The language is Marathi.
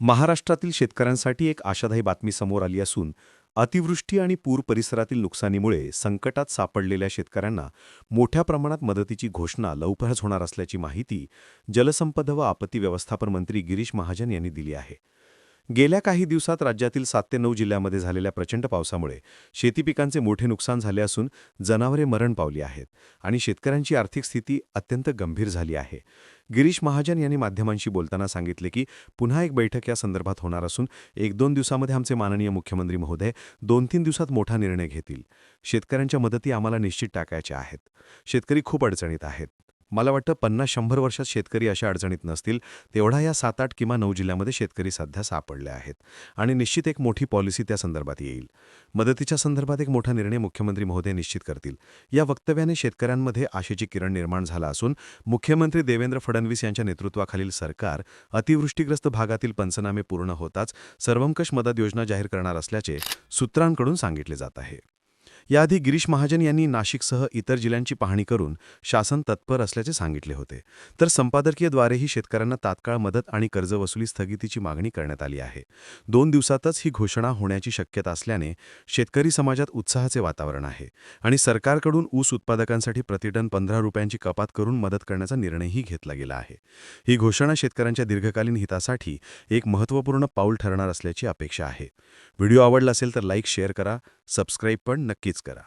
महाराष्ट्रातील शेतकऱ्यांसाठी एक आशादायी बातमी समोर आली असून अतिवृष्टी आणि पूर परिसरातील नुकसानीमुळे संकटात सापडलेल्या शेतकऱ्यांना मोठ्या प्रमाणात मदतीची घोषणा लवकरच होणार असल्याची माहिती जलसंपदा व आपत्ती व्यवस्थापन मंत्री गिरीश महाजन यांनी दिली आहे. गेल्या काही दिवसात राज्यातील सात ते नऊ जिल्ह्यामध्ये झालेल्या प्रचंड पावसामुळे शेती पिकांचे मोठे नुकसान झाले असून जनावरे मरण पावली आहेत आणि शेतकऱ्यांची आर्थिक स्थिती अत्यंत गंभीर झाली आहे. गिरीश महाजन यांनी माध्यमांशी बोलताना सांगितले की पुन्हा एक बैठक या संदर्भात होणार असून एक दोन दिवसामध्ये आमचे माननीय मुख्यमंत्री महोदय दोन तीन दिवसात मोठा निर्णय घेतील. शेतकऱ्यांच्या मदती आम्हाला निश्चित टाकायच्या आहेत. शेतकरी खूप अडचणीत आहेत. मला वाटतं पन्नास शंभर वर्षात शेतकरी अशा अडचणीत नसतील. तेवढा या सात आठ किंवा नऊ जिल्ह्यामध्ये शेतकरी सध्या सापडले आहेत. आणि निश्चित एक मोठी पॉलिसी त्या संदर्भात येईल. मदतीच्या संदर्भात एक मोठा निर्णय मुख्यमंत्री महोदय निश्चित करतील. या वक्तव्याने शेतकऱ्यांमध्ये आशेची किरण निर्माण झाला असून मुख्यमंत्री देवेंद्र फडणवीस यांच्या नेतृत्वाखालील सरकार अतिवृष्टीग्रस्त भागातील पंचनामे पूर्ण होताच सर्वंकष मदत योजना जाहीर करणार असल्याचे सूत्रांकडून सांगितले जात आहे. याआधी गिरीश महाजन यांनी नाशिकसह इतर जिल्ह्यांची पाहणी करून शासन तत्पर असल्याचे सांगितले होते. तर संपादकीयद्वारेही शेतकऱ्यांना तात्काळ मदत आणि कर्जवसुली स्थगितीची मागणी करण्यात आली आहे. दोन दिवसातच ही घोषणा होण्याची शक्यता असल्याने शेतकरी समाजात उत्साहाचे वातावरण आहे आणि सरकारकडून ऊस उत्पादकांसाठी प्रतिटन पंधरा रुपयांची कपात करून मदत करण्याचा निर्णयही घेतला गेला आहे. ही घोषणा शेतकऱ्यांच्या दीर्घकालीन हितासाठी एक महत्त्वपूर्ण पाऊल ठरणार असल्याची अपेक्षा आहे. व्हिडिओ आवडला असेल तर लाईक शेअर करा. सबस्क्राईब पण नक्कीच करा.